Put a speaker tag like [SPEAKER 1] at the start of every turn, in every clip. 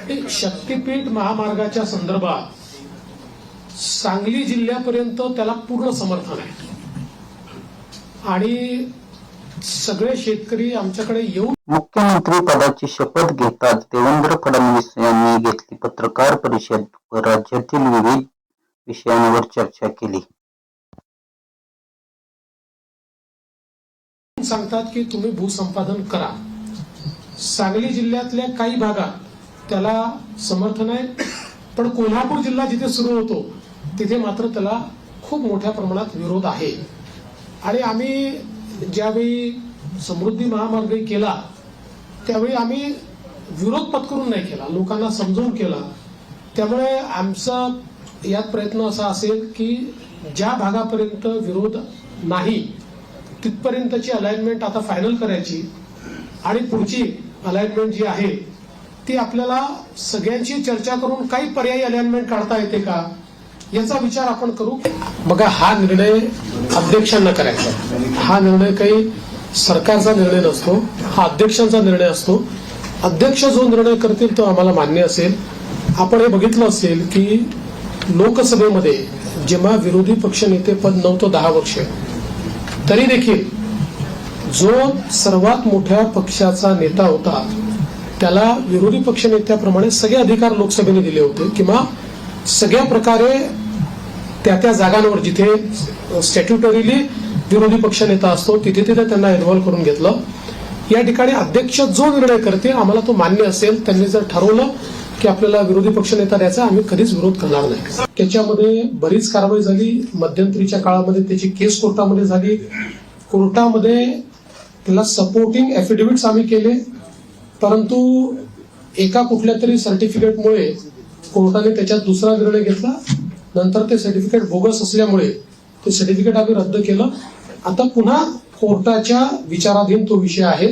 [SPEAKER 1] एक शक्तीपीठ महामार्गाच्या संदर्भात सांगली जिल्ह्यापर्यंत त्याला पूर्ण समर्थन आहे. आणि सगळे शेतकरी आमच्याकडे येऊन
[SPEAKER 2] मुख्यमंत्री पदाची शपथ घेताच देवेंद्र फडणवीस यांनी घेतली पत्रकार परिषद. व राज्यातील विविध विषयांवर चर्चा केली.
[SPEAKER 1] सांगतात की तुम्ही भूसंपादन करा. सांगली जिल्ह्यातल्या काही भागात त्याला समर्थन आहे. पण कोल्हापूर जिल्हा जिथे सुरू होतो तिथे मात्र त्याला खूप मोठ्या प्रमाणात विरोध आहे. आणि आम्ही ज्यावेळी समृद्धी महामार्ग केला त्यावेळी आम्ही विरोध पत्करून नाही केला लोकांना समजून केला. त्यामुळे आमचा यात प्रयत्न असा असेल की ज्या भागापर्यंत विरोध नाही तिथपर्यंतची अलाइनमेंट आता फायनल करायची आणि पुढची अलाइनमेंट जी आहे ती आपल्याला सगळ्यांची चर्चा करून काही पर्यायी अलाइनमेंट काढता येते का? याचा विचार आपण करू. बघा हा निर्णय अध्यक्षांना करायचा हा निर्णय काही सरकारचा निर्णय नसतो हा अध्यक्षांचा निर्णय असतो. अध्यक्ष जो निर्णय करतील तो आम्हाला मान्य असेल. आपण हे बघितलं असेल की लोकसभेमध्ये जेव्हा विरोधी पक्षनेते पद नव्हतं दहा वर्ष तरी देखील जो सर्वात मोठ्या पक्षाचा नेता होता त्याला विरोधी पक्षनेत्याप्रमाणे सगळे अधिकार लोकसभेने दिले होते किंवा सगळ्या प्रकारे त्या त्या जागांवर जिथे स्टॅट्युटरीली विरोधी पक्षनेता असतो तिथे तिथे त्यांना इन्व्हॉल्व्ह करून घेतलं. या ठिकाणी अध्यक्ष जो निर्णय करते आम्हाला तो मान्य असेल. त्यांनी जर ठरवलं की आपल्याला विरोधी पक्षनेता द्यायचा आम्ही कधीच विरोध करणार नाही. त्याच्यामध्ये बरीच कारवाई झाली. मध्यंतरीच्या काळामध्ये त्याची केस कोर्टामध्ये झाली. कोर्टामध्ये त्याला सपोर्टिंग एफिडेव्हिट्स आम्ही केले. परंतु एका कुठल्या तरी सर्टिफिकेटमुळे कोर्टाने त्याच्यात दुसरा निर्णय घेतला. नंतर ते सर्टिफिकेट बोगस असल्यामुळे ते सर्टिफिकेट आम्ही रद्द केलं. आता पुन्हा कोर्टाच्या विचाराधीन तो विषय आहे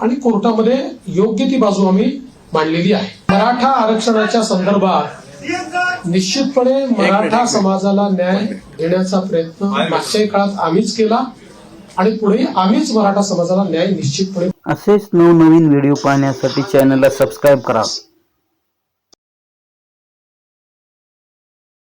[SPEAKER 1] आणि कोर्टामध्ये योग्य ती बाजू आम्ही मांडलेली आहे. मराठा आरक्षणाच्या संदर्भात निश्चितपणे मराठा समाजाला न्याय देण्याचा प्रयत्न मागच्याही काळात आम्हीच केला. आणि पुढे आम्हीच मराठा समाजाला न्याय निश्चितपणे
[SPEAKER 2] असेच नवनवीन व्हिडिओ पाहण्यासाठी चॅनलला सबस्क्राईब करा.